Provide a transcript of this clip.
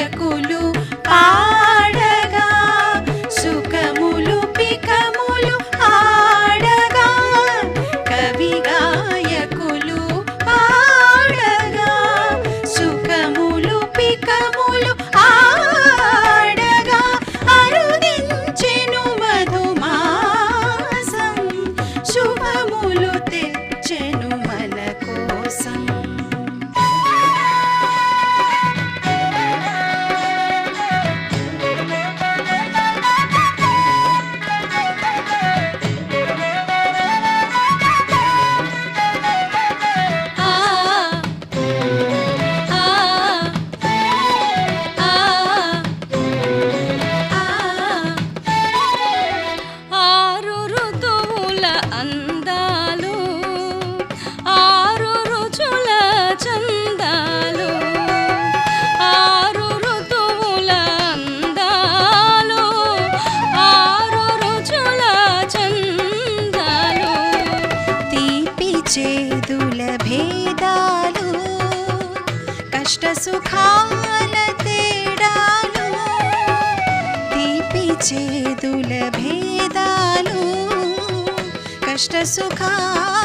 గాయకులు పాడగా సుఖములు పికములు ఆడగా కవి గాయకులు పాడగా సుఖములు పికములు భేదాలు కష్ట సుఖాల తేడాలు తీపి చేదుల భేదాలు కష్ట సుఖాలు